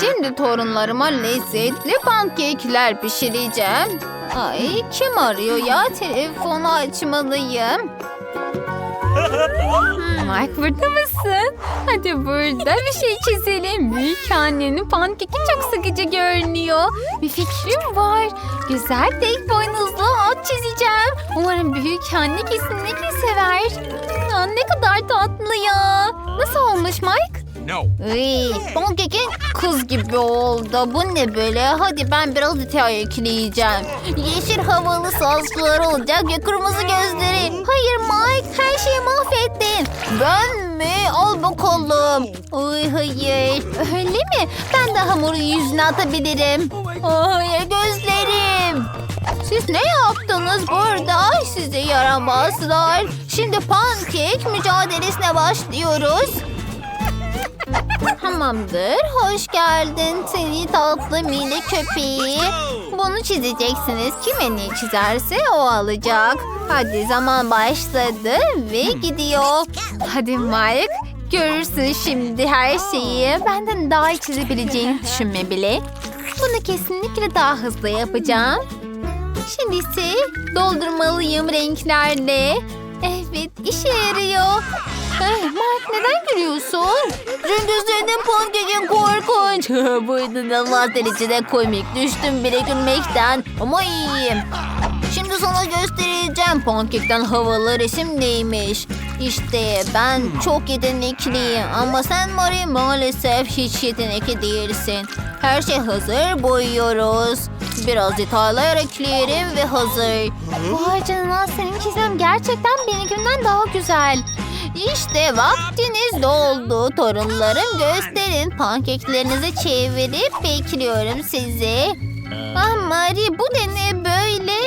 Şimdi torunlarıma lezzetli pankekler pişireceğim. Ay kim arıyor ya? Telefonu açmalıyım. Hmm, Mike burada mısın? Hadi burada bir şey çizelim. Büyük annenin pankeki çok sıkıcı görünüyor. Bir fikrim var. Güzel tek boynuzlu at çizeceğim. Umarım büyük anne kesinlikle sever. Ya, ne kadar tatlı ya. Nasıl olmuş Mike? Iy, pankekin kız gibi oldu. Bu ne böyle? Hadi ben biraz detay ekleyeceğim. Yeşil havalı saçları olacak ve kırmızı gözleri. Hayır Mike her şeyi mahvettin. Ben mi? Al bakalım. Ay hayır. Öyle mi? Ben de hamuru yüzüne atabilirim. Hayır gözlerim. Siz ne yaptınız burada? Ay size yaramazlar. Şimdi pankek mücadelesine başlıyoruz. Tamamdır. Hoş geldin seni tatlı mini köpeği. Bunu çizeceksiniz. Kim en iyi çizerse o alacak. Hadi zaman başladı ve gidiyor. Hadi Mike. Görürsün şimdi her şeyi. Benden daha iyi çizebileceğini düşünme bile. Bunu kesinlikle daha hızlı yapacağım. Şimdi ise doldurmalıyım renklerle. Evet işe yarıyor. Ay, Mark neden gülüyorsun? Çünkü senin pankekin korkunç. Bu inanılmaz derecede komik. Düştüm bile gülmekten. Ama iyiyim. Şimdi sana göstereceğim pankekten havalı resim neymiş. İşte ben çok yetenekliyim ama sen Marie maalesef hiç yetenekli değilsin. Her şey hazır boyuyoruz. Biraz detaylar ekleyelim ve hazır. Vay canına senin çizim gerçekten benimkinden daha güzel. İşte vaktiniz doldu. Torunlarım gösterin. Pankeklerinizi çevirip bekliyorum sizi. Ah Marie bu da ne böyle?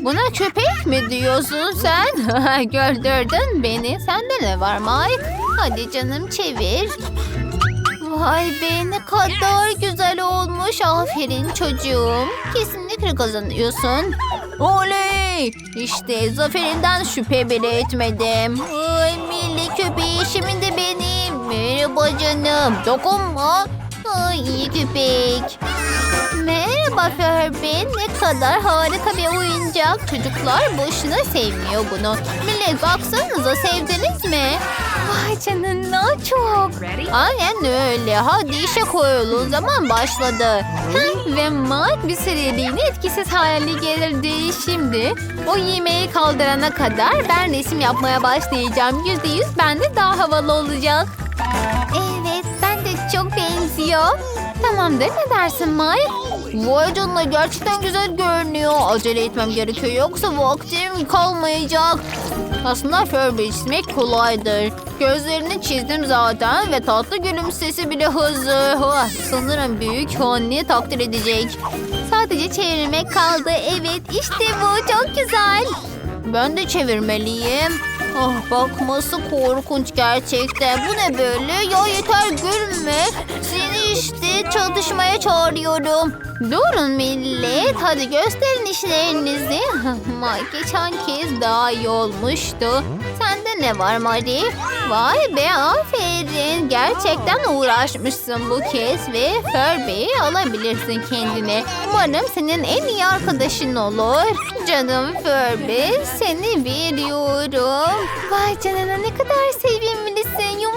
Buna köpek mi diyorsun sen? Gördürdün beni. Sende ne var Mike? Hadi canım çevir. Vay be ne kadar güzel olmuş. Aferin çocuğum. Kesinlikle kazanıyorsun. Oley! İşte zaferinden şüphe bile etmedim. Ay canım. Dokunma. Ay iyi köpek. Merhaba Furby. Ne kadar harika bir oyuncak. Çocuklar boşuna sevmiyor bunu. Millet baksanıza sevdiniz mi? Vay canına çok. Aynen öyle. Hadi işe koyulun. Zaman başladı. Heh, Ve Mike bir süreliğine etkisiz hale gelirdi. Şimdi o yemeği kaldırana kadar ben resim yapmaya başlayacağım. Yüzde yüz bende daha havalı olacak. Çok benziyor. Tamamdır, ne dersin Mike? Vay canına gerçekten güzel görünüyor. Acele etmem gerekiyor yoksa vaktim kalmayacak. Aslında Furby çizmek kolaydır. Gözlerini çizdim zaten ve tatlı gülümsesi bile hazır. Oh, sanırım büyük anne takdir edecek. Sadece çevirmek kaldı. Evet işte bu çok güzel. Ben de çevirmeliyim. Ah bakması korkunç gerçekten. Bu ne böyle? Ya yeter gülme. Seni işte çatışmaya çağırıyorum. Durun millet. Hadi gösterin işlerinizi. Ama geçen kez daha iyi olmuştu. Sende ne var Marie? Vay be aferin. Gerçekten uğraşmışsın bu kez ve Furby'yi alabilirsin kendine. Umarım senin en iyi arkadaşın olur. Canım Furby seni biliyorum. Vay canına ne kadar sevimlisin.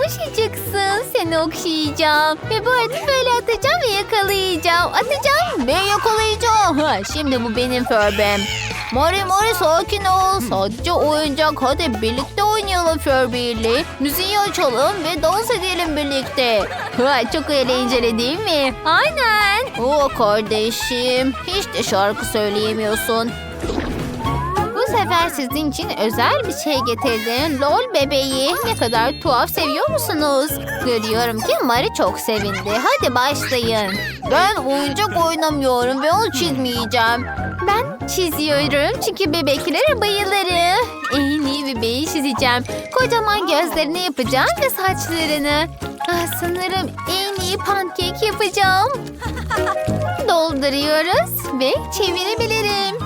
Yumuşacıksın. Seni okşayacağım. Ve bu arada böyle atacağım ve yakalayacağım. Atacağım ve yakalayacağım. Ha, şimdi bu benim Furby'm. Mari Mari sakin ol. Sadece oyuncak. Hadi birlikte oynayalım Furby ile. Müziği açalım ve dans edelim birlikte. Ha, çok eğlenceli değil mi? Aynen. Oo kardeşim. Hiç de şarkı söyleyemiyorsun. Bu sefer sizin için özel bir şey getirdim. Lol bebeği. Ne kadar tuhaf seviyor musunuz? Görüyorum ki Mari çok sevindi. Hadi başlayın. Ben oyuncak oynamıyorum ve onu çizmeyeceğim. Ben çiziyorum çünkü bebeklere bayılırım. En iyi bebeği çizeceğim. Kocaman gözlerini yapacağım ve saçlarını. Ah, sanırım en iyi pankek yapacağım. Dolduruyoruz ve çevirebilirim.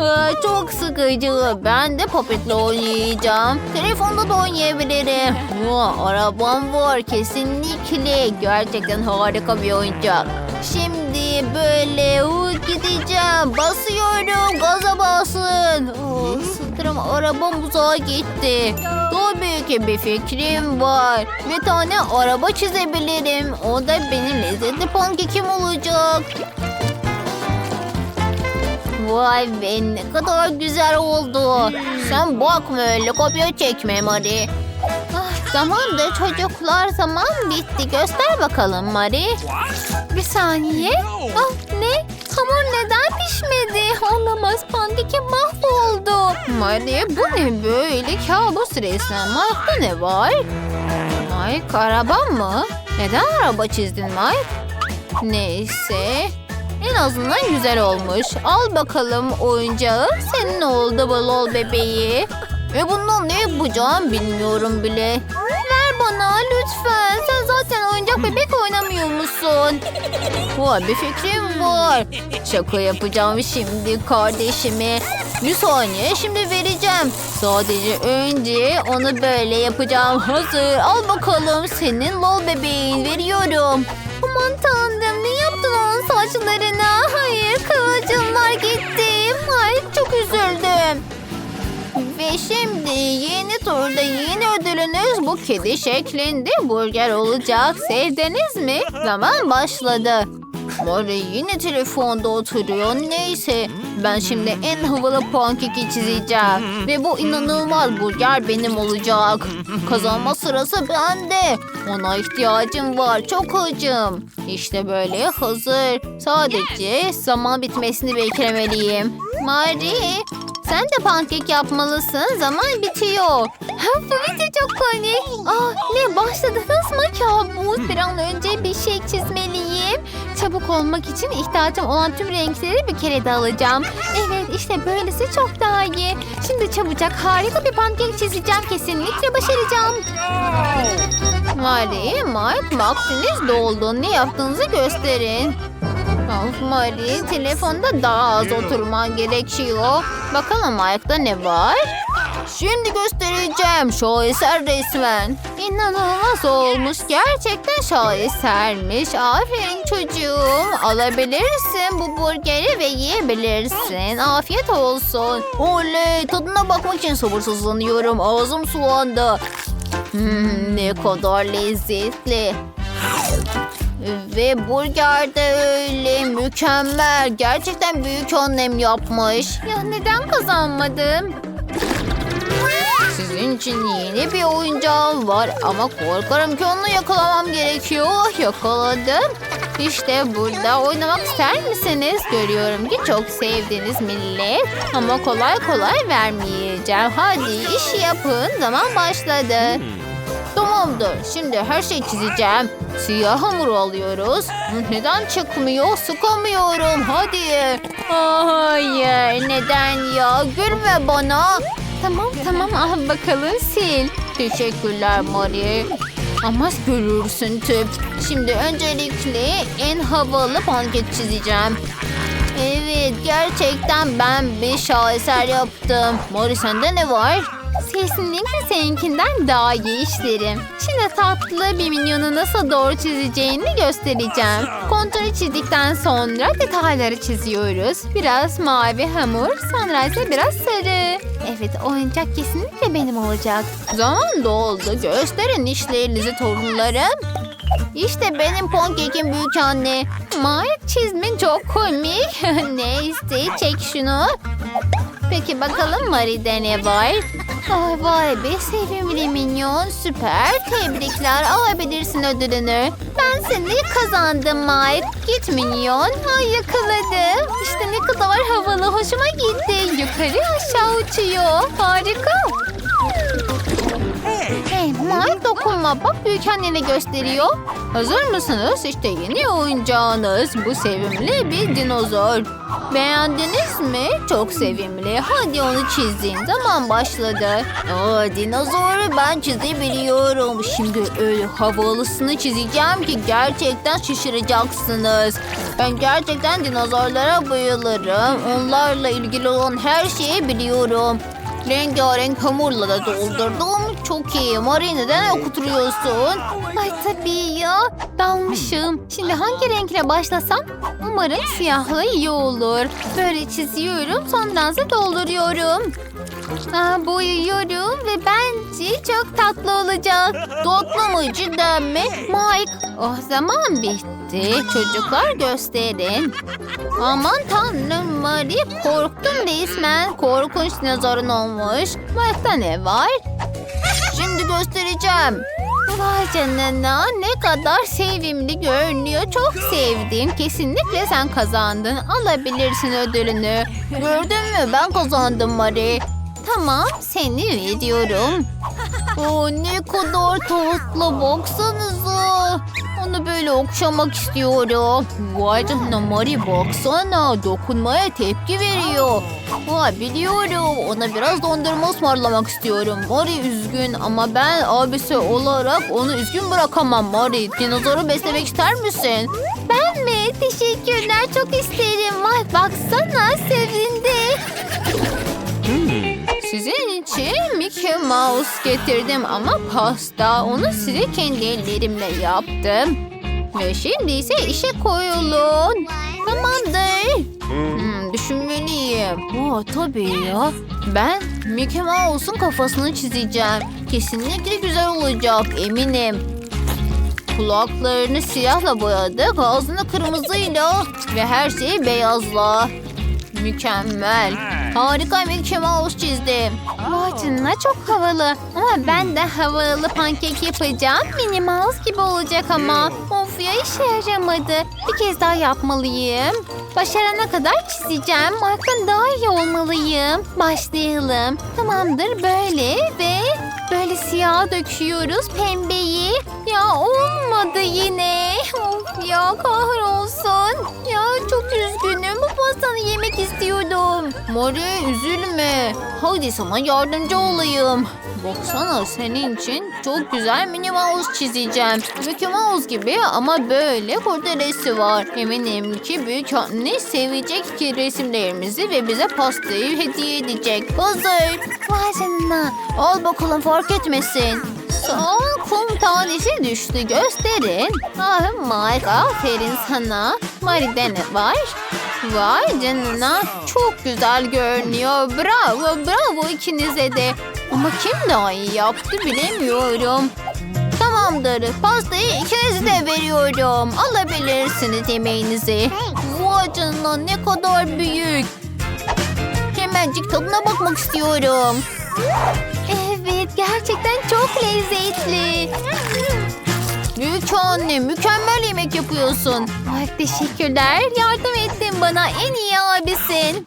Aa, çok sıkıcı. Ben de papetle oynayacağım. Telefonda da oynayabilirim. Aa, arabam var kesinlikle. Gerçekten harika bir oyuncak. Şimdi böyle gideceğim. Basıyorum. Gaza basın. Oh, sanırım arabam uzağa gitti. Tabii ki bir fikrim var. Bir tane araba çizebilirim. O da benim lezzetli pankekim olacak. Vay be ne kadar güzel oldu. Sen bakma öyle kopya çekme Mari. Ah, tamamdır çocuklar zaman bitti. Göster bakalım Mari. Bir saniye. Ah ne? Hamur neden pişmedi? Olamaz pandike mahvoldu. Mari bu ne böyle? Kabus resmen. Mike'da ne var? Mike araba mı? Neden araba çizdin Mike? Neyse. En azından güzel olmuş. Al bakalım oyuncağı. Senin oldu balol bebeği. Ve bundan ne yapacağım bilmiyorum bile. Ver bana lütfen. Sen zaten oyuncak bebek oynamıyor musun? Vay bir fikrim var. Şaka yapacağım şimdi kardeşime. Bir saniye şimdi vereceğim. Sadece önce onu böyle yapacağım. Hazır. Al bakalım senin lol bebeğin veriyorum. Aman tanrım saçlarına? Hayır kıvılcımlar gitti. Ay çok üzüldüm. Ve şimdi yeni turda yeni ödülünüz bu kedi şeklinde burger olacak. Sevdiniz mi? Zaman başladı. Mori yine telefonda oturuyor. Neyse ben şimdi en havalı pankeki çizeceğim. Ve bu inanılmaz burger benim olacak. Kazanma sırası bende. Ona ihtiyacım var. Çok acım. İşte böyle hazır. Sadece zaman bitmesini beklemeliyim. Mari sen de pankek yapmalısın. Zaman bitiyor. Bu video çok komik. Ah, ne başladınız mı kabus? Bir an önce bir şey çizmeliyim. Çabuk olmak için ihtiyacım olan tüm renkleri bir kere de alacağım. Evet işte böylesi çok daha iyi. Şimdi çabucak harika bir pankek çizeceğim. Kesinlikle başaracağım. Mari, Mike, vaktiniz doldu. Ne yaptığınızı gösterin. Of Mari, telefonda daha az oturman gerekiyor. Bakalım Mike'da ne var? Şimdi göstereceğim. Şaheser resmen. İnanılmaz olmuş. Gerçekten şahesermiş. Aferin çocuğum. Alabilirsin bu burgeri ve yiyebilirsin. Afiyet olsun. Oley tadına bakmak için sabırsızlanıyorum. Ağzım sulandı. Hmm, ne kadar lezzetli. Ve burger de öyle mükemmel. Gerçekten büyük annem yapmış. Ya neden kazanmadım? Sizin için yeni bir oyuncağım var ama korkarım ki onu yakalamam gerekiyor. Yakaladım. İşte burada oynamak ister misiniz? Görüyorum ki çok sevdiniz millet. Ama kolay kolay vermeyeceğim. Hadi iş yapın. Zaman başladı. Tamamdır. Şimdi her şeyi çizeceğim. Siyah hamur alıyoruz. Neden çıkmıyor? Sıkamıyorum. Hadi. Hayır. Neden ya? Gülme bana. Tamam tamam al bakalım sil. Teşekkürler Mari. Ama görürsün tüp. Şimdi öncelikle en havalı pankek çizeceğim. Evet gerçekten ben bir şaheser yaptım. Mari sende ne var? Kesinlikle seninkinden daha iyi işlerim. Şimdi tatlı bir minyonu nasıl doğru çizeceğini göstereceğim. Konturu çizdikten sonra detayları çiziyoruz. Biraz mavi hamur, sonra ise biraz sarı. Evet oyuncak kesinlikle benim olacak. Zaman doldu. Gösterin işlerinizi torunlarım. İşte benim pankekim büyük anne. Mike çizmin çok komik. Neyse çek şunu. Peki bakalım Marie'de ne var? Ay vay be sevimli minyon süper. Tebrikler alabilirsin ödülünü. Ben seni kazandım Mike. Git minyon. Ay yakaladım. İşte ne kadar havalı hoşuma gitti. Yukarı aşağı uçuyor. Harika. Mike dokunma bak büyük annene gösteriyor. Hazır mısınız? İşte yeni oyuncağınız. Bu sevimli bir dinozor. Beğendiniz mi? Çok sevimli. Hadi onu çizin. Zaman başladı. Aa, dinozoru ben çizebiliyorum. Şimdi öyle havalısını çizeceğim ki gerçekten şaşıracaksınız. Ben gerçekten dinozorlara bayılırım. Onlarla ilgili olan her şeyi biliyorum. Rengarenk hamurla da doldurdum. Çok iyi. Mari neden okuturuyorsun? Ay tabii ya. Dalmışım. Şimdi hangi renkle başlasam? Umarım siyahla iyi olur. Böyle çiziyorum sonra da dolduruyorum. Aa, boyuyorum ve bence çok tatlı olacak. Tatlı mı cidden mi? Mike, o zaman bitti. Çocuklar gösterin. Aman tanrım Marie korktum resmen. Korkunç nazarın olmuş. Mike'da ne var? Göstereceğim. Vay canına ne kadar sevimli görünüyor. Çok sevdim. Kesinlikle sen kazandın. Alabilirsin ödülünü. Gördün mü ben kazandım Marie. Tamam seni veriyorum. Oo, ne kadar tatlı baksanıza. Onu böyle okşamak istiyorum. Vay canına Mari baksana dokunmaya tepki veriyor. Vay biliyorum ona biraz dondurma ısmarlamak istiyorum. Mari üzgün ama ben abisi olarak onu üzgün bırakamam Mari. Dinozoru beslemek ister misin? Ben mi? Teşekkürler çok isterim. Vay için Mickey Mouse getirdim ama pasta. Onu size kendi ellerimle yaptım. Ve şimdi ise işe koyulun. Tamamdır. Hmm, düşünmeliyim. Oo, tabii ya. Ben Mickey Mouse'un kafasını çizeceğim. Kesinlikle güzel olacak eminim. Kulaklarını siyahla boyadık, ağzını kırmızıyla ve her şeyi beyazla. Mükemmel. Harika Mickey Mouse çizdim. Vay canına çok havalı. Ama ben de havalı pankek yapacağım. Minnie Mouse gibi olacak ama. Of ya işe yaramadı. Bir kez daha yapmalıyım. Başarana kadar çizeceğim. Mark'tan daha iyi olmalıyım. Başlayalım. Tamamdır böyle ve böyle siyah döküyoruz pembeyi. Ya olmadı yine. Of ya kahrolsun. Pastanı yemek istiyordum. Mori üzülme. Hadi sana yardımcı olayım. Baksana senin için çok güzel Minnie Mouse çizeceğim. Mickey Mouse gibi ama böyle kurdelesi var. Eminim ki büyük anne sevecek ki resimlerimizi ve bize pastayı hediye edecek. Hazır. Vay. Al bakalım fark etmesin. Son kum tanesi düştü gösterin. Ah Mike aferin sana. Mari'de ne var? Vay canına çok güzel görünüyor. Bravo bravo ikinize de. Ama kim daha iyi yaptı bilemiyorum. Tamamdır. Pastayı ikinize de veriyorum. Alabilirsiniz yemeğinizi. Vay canına ne kadar büyük. Hemencik tadına bakmak istiyorum. Evet gerçekten çok lezzetli. Büyük anne mükemmel yemek yapıyorsun. Ay teşekkürler. Yardım ettin bana en iyi abisin.